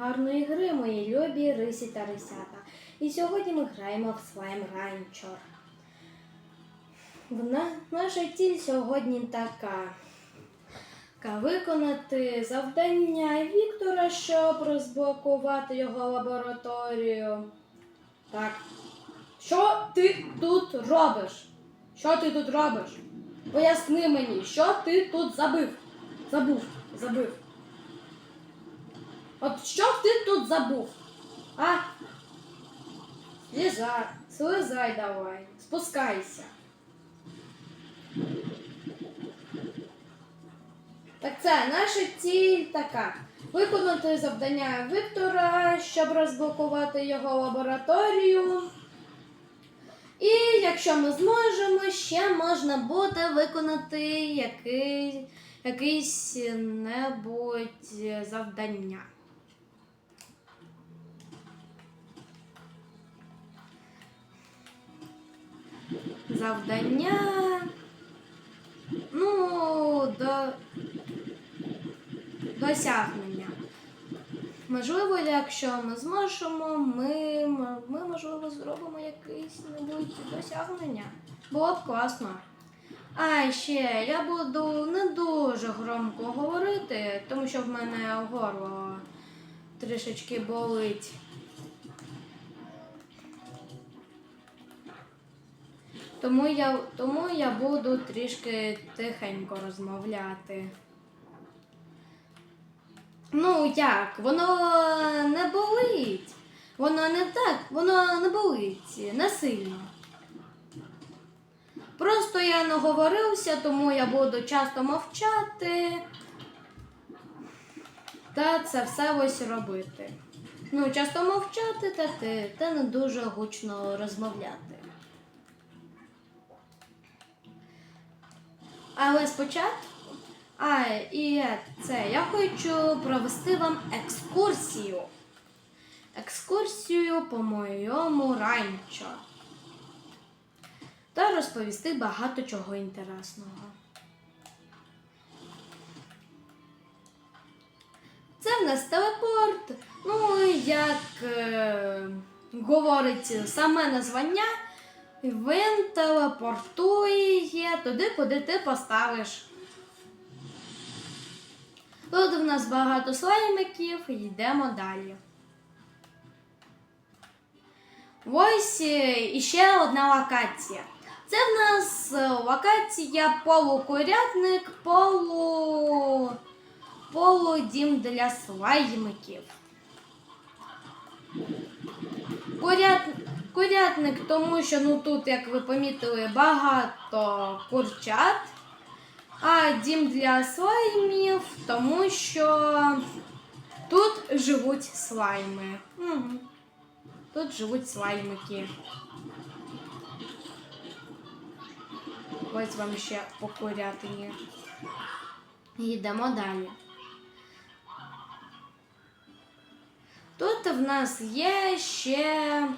гарної гри, мої любі рисі та рисята. І сьогодні ми граємо в слайм ранчор. Наша ціль сьогодні. Така виконати завдання Віктора, щоб розблокувати його лабораторію. Так. Що ти тут робиш? Що ти тут робиш? Поясни мені, що ти тут забив? Забув, забив. От що ти тут забув? А? Слізай, слизай давай, спускайся. Так це наша ціль така. Виконати завдання Віктора, щоб розблокувати його лабораторію. І якщо ми зможемо, ще можна буде виконати який, якийсь небудь завдання. Завдання. Ну, до досягнення. Можливо, якщо ми зможемо, ми, ми можливо, зробимо якесь небудь досягнення. Було б класно. А ще я буду не дуже громко говорити, тому що в мене горло трішечки болить. Тому я, тому я буду трішки тихенько розмовляти. Ну як, воно не болить. Воно не так, воно не болить, не сильно. Просто я наговорився, тому я буду часто мовчати та це все ось робити. Ну, часто мовчати та, та не дуже гучно розмовляти. Але спочатку. А, і це я хочу провести вам екскурсію. Екскурсію по моєму ранчо. Та розповісти багато чого інтересного. Це в нас телепорт. Ну, як е, говорить саме названня, він телепортує туди, куди ти поставиш. Тут в нас багато слаймиків, йдемо далі. Ось е, іще одна локація. Це в нас е, локація полукурятник, полу... полудім для слаймиків. Курят... Курятник, тому що ну тут, як ви помітили, багато курчат. А дім для слаймів, тому що тут живуть слайми. Угу. Тут живуть слаймики. Ось вам ще по курятині. Йдемо далі. Тут в нас є ще.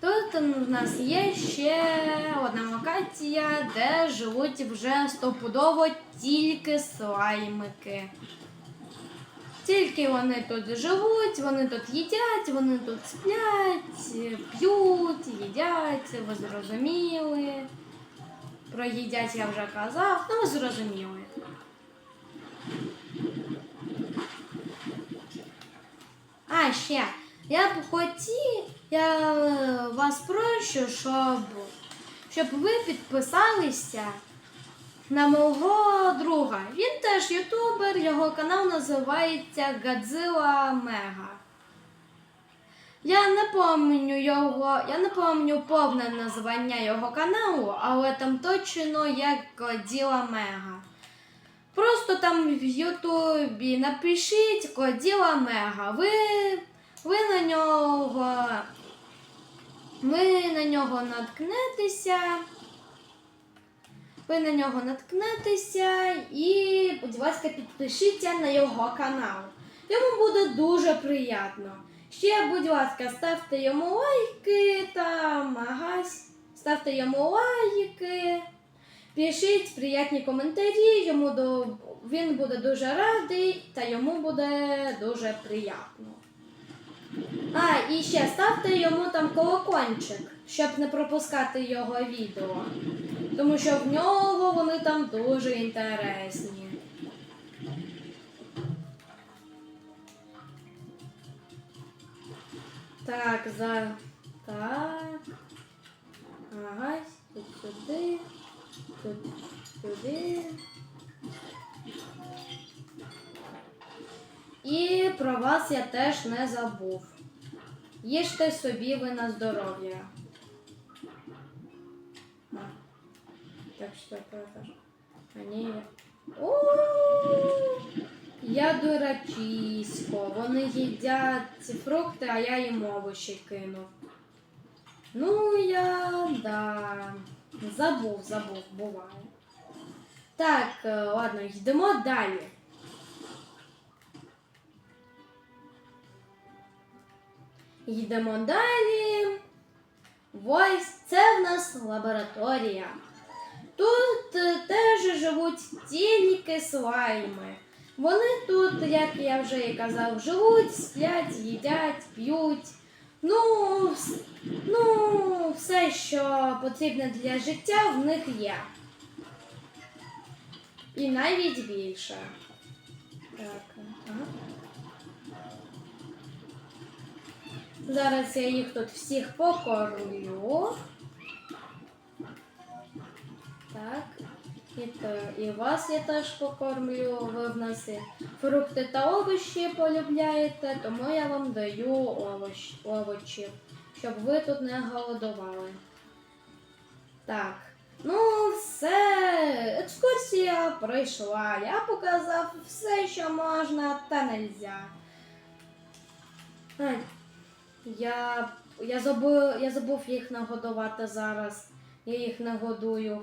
Тут в нас є ще одна локація, де живуть вже стопудово тільки слаймики. Тільки вони тут живуть, вони тут їдять, вони тут сплять, п'ють, їдять, ви зрозуміли. Про їдять я вже казав, ну ви зрозуміли. А, ще. Я б хотів, я е, вас прошу, щоб, щоб ви підписалися на мого друга. Він теж ютубер, його канал називається Гадзила Мега. Я не пам'ятаю його, я не пам'ятаю повне названня його каналу, але там точно як Годіла Мега. Просто там в Ютубі напишіть Коділа Мега. Ви, ви на нього. Ви на нього наткнетеся. Ви на нього наткнетеся і, будь ласка, підпишіться на його канал. Йому буде дуже приємно. Ще, будь ласка, ставте йому лайки там, агась, ставте йому лайки. Пишіть приятні коментарі, йому до він буде дуже радий та йому буде дуже приємно. А, і ще ставте йому там колокольчик, щоб не пропускати його відео. Тому що в нього вони там дуже інтересні. Так, за. Так. Ага, тут сюди. Тут сюди. І про вас я теж не забув. Їжте собі ви на здоров'я. Так що этаж. Они... О, я дурачисько. Вони їдять фрукти, а я їм овочі кинув. Ну, я да. Забув, забув, буває. Так, е, ладно, йдемо далі. Йдемо далі. Ось це в нас лабораторія. Тут е, теж живуть тільки слайми. Вони тут, як я вже і казав, живуть, сплять, їдять, п'ють. Ну, ну, все, що потрібне для життя, в них є. І навіть більше. Так, ага. Зараз я їх тут всіх покормлю. Так. І, то, і вас я теж покормлю. Ви в нас і фрукти та овочі полюбляєте, тому я вам даю овощ, овочі, щоб ви тут не голодували. Так. Ну, все, екскурсія пройшла. Я показав все, що можна, та нельзя. Я, я, забув, я забув їх нагодувати зараз. Я їх нагодую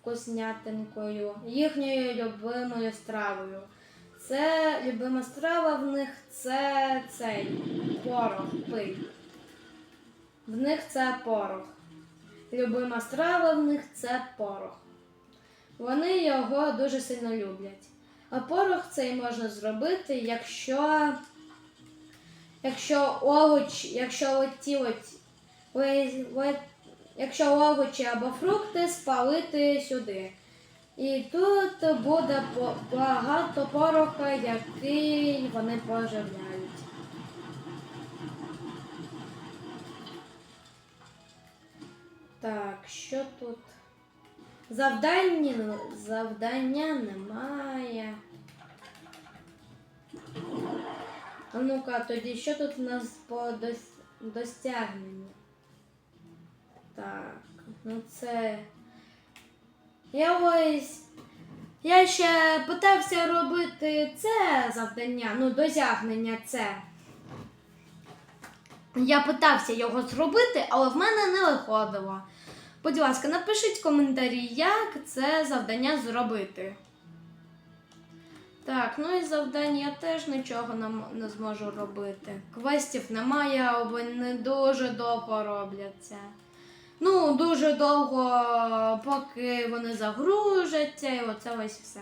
вкуснятинкою, їхньою любимою стравою. Це любима страва в них це цей порох, пиль. В них це порох. Любима страва в них це порох. Вони його дуже сильно люблять. А порох цей можна зробити, якщо, якщо овоч, якщо оті якщо овочі або фрукти спалити сюди. І тут буде багато пороха, який вони поживляють. Так, що тут? Завдання, завдання немає. А ну-ка, тоді що тут у нас по дос... досягненню? Так, ну це. Я ось. Я ще питався робити це завдання, ну, досягнення це. Я питався його зробити, але в мене не виходило. Будь ласка, напишіть в коментарі, як це завдання зробити. Так, ну і завдань я теж нічого не, не зможу робити. Квестів немає, а вони дуже довго робляться. Ну, дуже довго, поки вони загружаться, і оце ось все.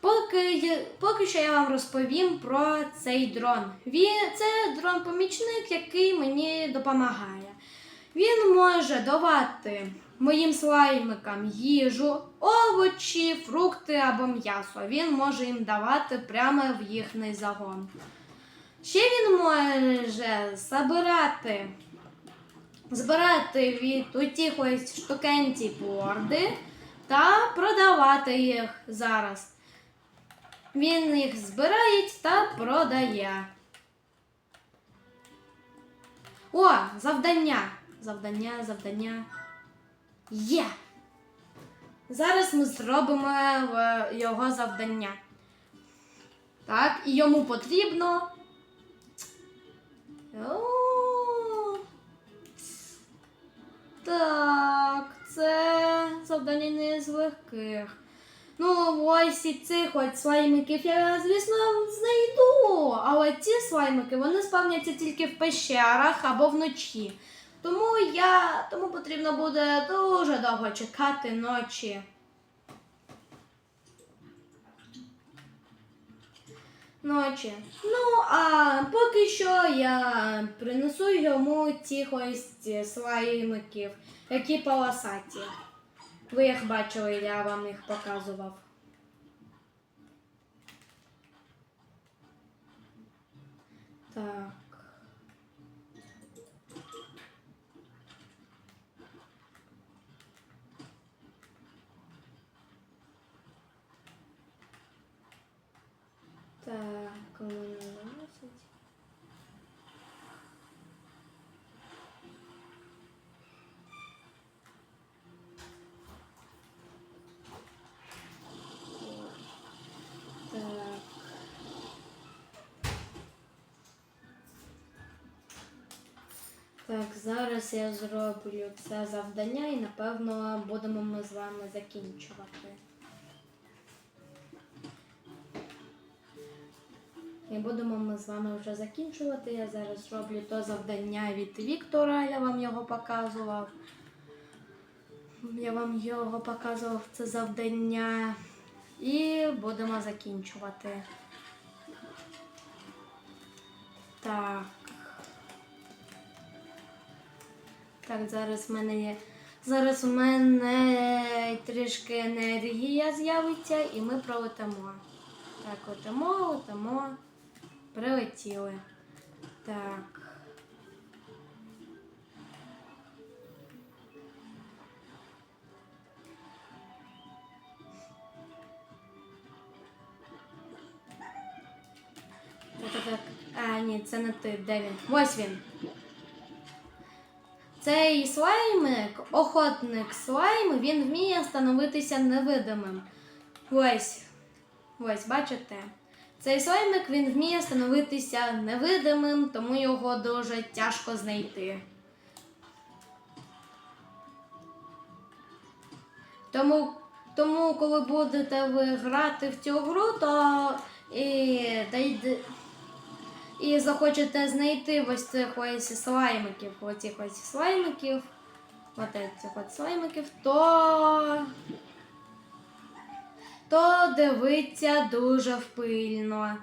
Поки, поки що я вам розповім про цей дрон. Це дрон-помічник, який мені допомагає. Він може давати моїм слаймикам їжу, овочі, фрукти або м'ясо. Він може їм давати прямо в їхній загон. Ще він може забирати, збирати від утіх ось штукенці борди та продавати їх зараз. Він їх збирає та продає. О, завдання. Завдання, завдання. Є. Зараз ми зробимо е, його завдання. Так, і йому потрібно. Так, це завдання не з легких. Ну, ось і цих от слаймиків я, звісно, знайду. Але ці слаймики вони спавняться тільки в пещерах або вночі. Тому я, тому потрібно буде дуже довго чекати ночі. Ночі. Ну, а поки що я принесу йому тихость слаймиків, які полосаті. Ви їх бачили, я вам їх показував. Так. Так, зараз я зроблю це завдання і напевно будемо ми з вами закінчувати. І будемо ми з вами вже закінчувати. Я зараз роблю то завдання від Віктора, я вам його показував. Я вам його показував це завдання. І будемо закінчувати. Так. Так, зараз в мене є. Зараз у мене трішки енергія з'явиться і ми пролетимо. Так, летимо, летимо. Прилетіли. Так. Так, так, так. А, ні, це не ти. Де він? Ось він. Цей слаймик, охотник слайм, він вміє становитися невидимим. Ось. Ось, бачите? Цей слаймик він вміє становитися невидимим, тому його дуже тяжко знайти. Тому, тому коли будете ви грати в цю гру, то і, та і захочете знайти ось цих ось слаймиків, оцих ось слаймиків, от цих от слаймиків, то, то дивиться дуже впильно.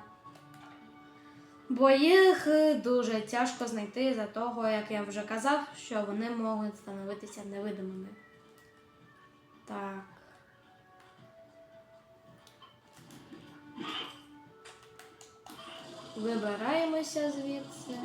Бо їх дуже тяжко знайти за того, як я вже казав, що вони можуть становитися невидимими. Так. Вибираємося звідси.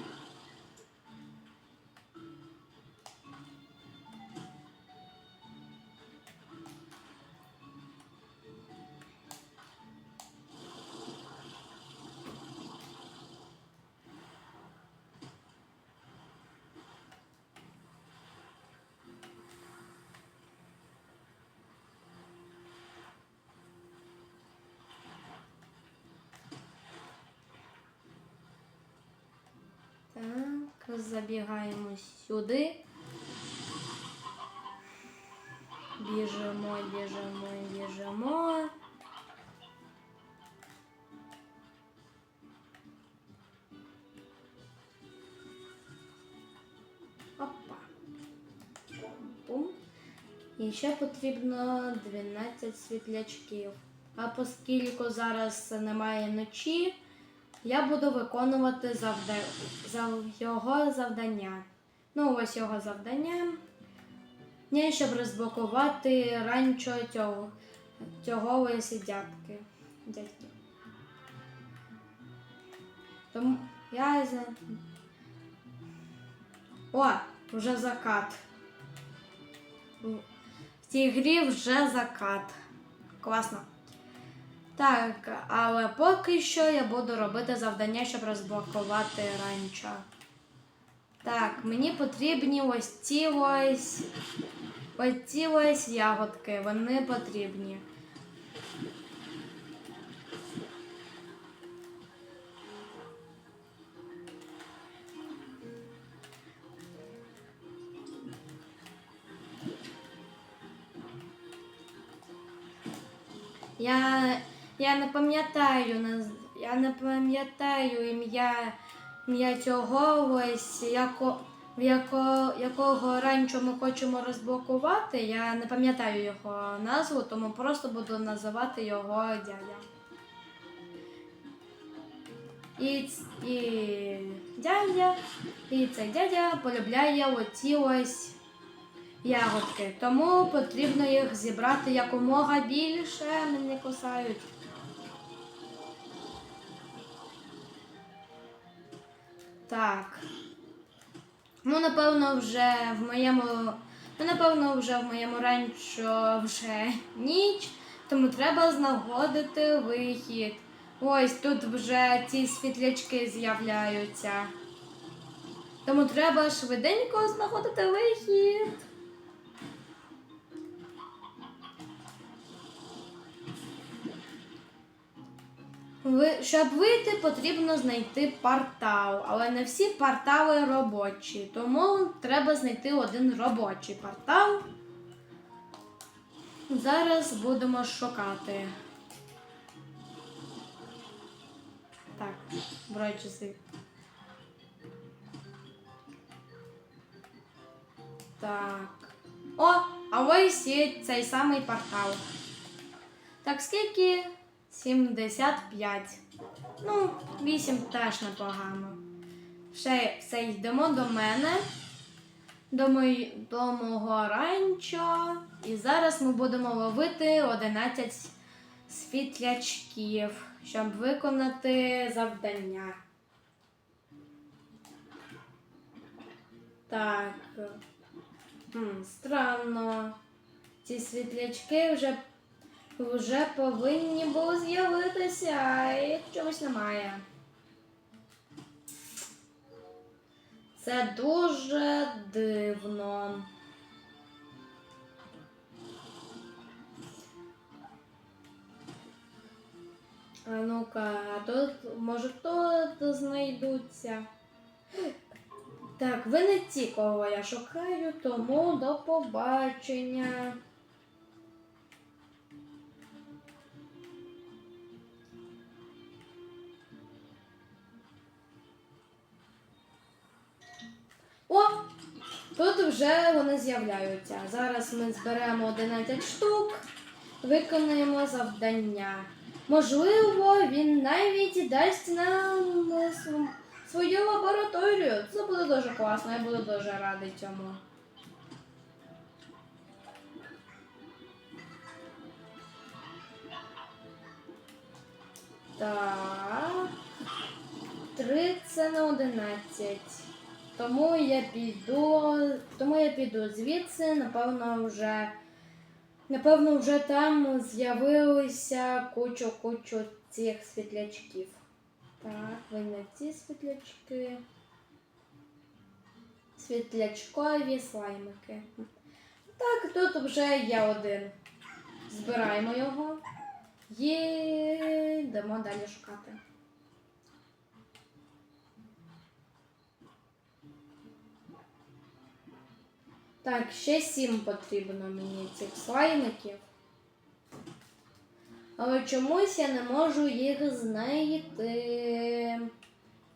Забігаємо сюди. Біжимо, біжимо, біжимо. Опа. Бум. І ще потрібно 12 світлячків. А оскільки зараз немає ночі, я буду виконувати завда... зав... його завдання. Ну, ось його завдання. Не, щоб розблокувати ранчо цього, цього ось дядьки. дядьки. Тому я за. О, вже закат. В цій грі вже закат. Класно. Так, але поки що я буду робити завдання, щоб розблокувати ранчо. Так, мені потрібні ось ці ось. Ось ці ось ягодки, вони потрібні. Я, я не пам'ятаю я не пам'ятаю ім'я ім'я цього ось яко, яко, якого ранчо ми хочемо розблокувати. Я не пам'ятаю його назву, тому просто буду називати його дядя. І, і дядя, і цей дядя полюбляє оці ось ягодки. Тому потрібно їх зібрати якомога більше, мене кусають. Так. Ну, напевно, вже в моєму. Ну, напевно, вже в моєму ранчо вже ніч, тому треба знаходити вихід. Ось тут вже ці світлячки з'являються. Тому треба швиденько знаходити вихід. Щоб вийти, потрібно знайти портал, але не всі портали робочі, тому треба знайти один робочий портал. Зараз будемо шукати. Так, брать часи. Так. О, а ось є цей самий портал. Так, скільки? 75. Ну, 8 теж непогано. Ще все йдемо до мене, до, мої, до мого ранчо. І зараз ми будемо ловити 11 світлячків, щоб виконати завдання. Так. Хм, странно. Ці світлячки вже вже повинні були з'явитися, а їх чогось немає. Це дуже дивно. А ну-ка, тут, може, тут знайдуться. Так, ви не ті, кого я шукаю, тому до побачення. Тут вже вони з'являються. Зараз ми зберемо 11 штук, виконаємо завдання. Можливо, він навіть дасть нам свою лабораторію. Це буде дуже класно, я буду дуже радий цьому. Так. 30 на 11. Тому я піду. Тому я піду звідси, напевно, вже. Напевно, вже там з'явилися кучу-кучу цих світлячків. Так, ви не ці світлячки. Світлячкові слаймики. Так, тут вже є один. Збираємо його. І йдемо далі шукати. Так, ще сім потрібно мені цих слаймиків. Але чомусь я не можу їх знайти.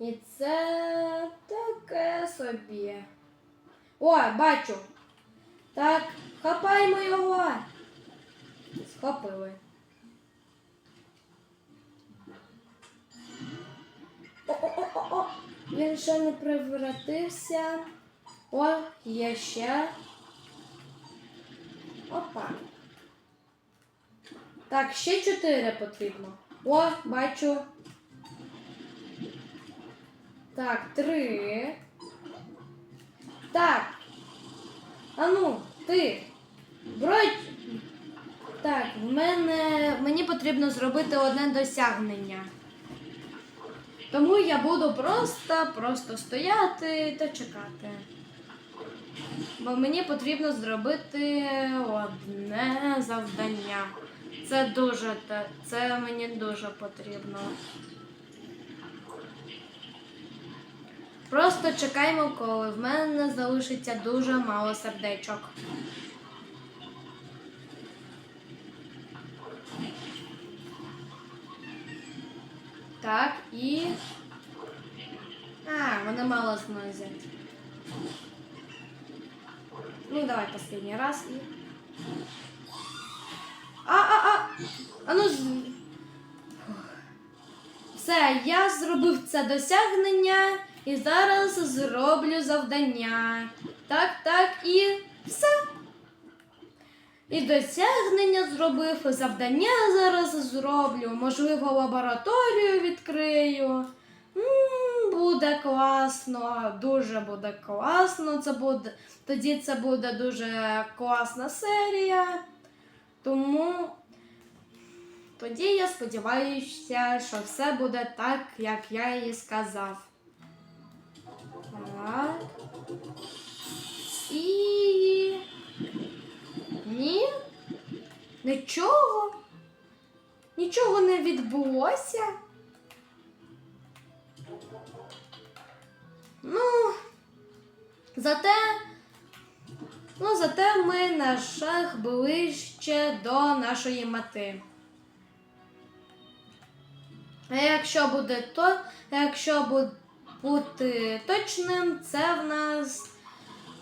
І це таке собі. О, бачу. Так, хапаймо його. Схопили. О-о-о-о! Він ще не превратився. О, є ще. Опа. Так, ще чотири потрібно. О, бачу. Так, три. Так. А ну, ти. Бродь. Так, в мене. Мені потрібно зробити одне досягнення. Тому я буду просто, просто стояти та чекати. Бо мені потрібно зробити одне завдання. Це дуже це мені дуже потрібно. Просто чекаємо, коли в мене залишиться дуже мало сердечок. Так, і. А, вони мало зносять. Ну, давай последний раз и... А, а, ну... з- Все, я зробив це досягнення і зараз зроблю завдання. Так, так, і все. І досягнення зробив, і завдання зараз зроблю. Можливо, лабораторію відкрию. М, буде класно, дуже буде класно. Це буде, тоді це буде дуже класна серія. Тому тоді я сподіваюся, що все буде так, як я і сказав. Так. І. Ні. Нічого. Нічого не відбулося. Ну, зате. Ну, зате ми на шаг ближче до нашої мети. А якщо буде то, якщо бу- бути точним, це в нас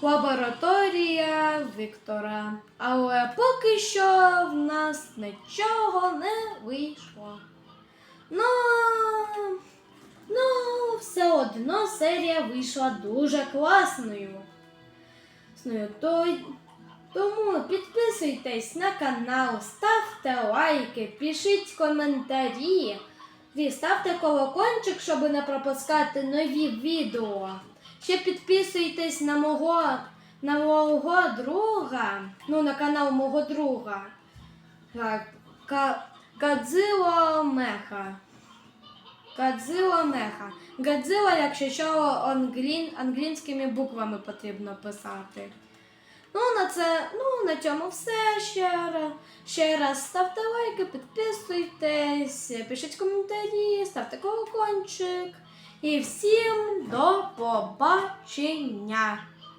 лабораторія Віктора. Але поки що в нас нічого не вийшло. Ну, ну, все одно серія вийшла дуже класною. Сною, тому підписуйтесь на канал, ставте лайки, пишіть коментарі. І ставте колокольчик, щоб не пропускати нові відео. Ще підписуйтесь на мого, на мого друга, ну на канал мого друга. Так, Кадзило Меха. Кадзило Меха. Гадзила, якщо що, англін, англійськими буквами потрібно писати. Ну, на це, ну, на цьому все. Ще раз, ще раз ставте лайки, підписуйтесь, пишіть коментарі, ставте колокольчик. І всім до побачення!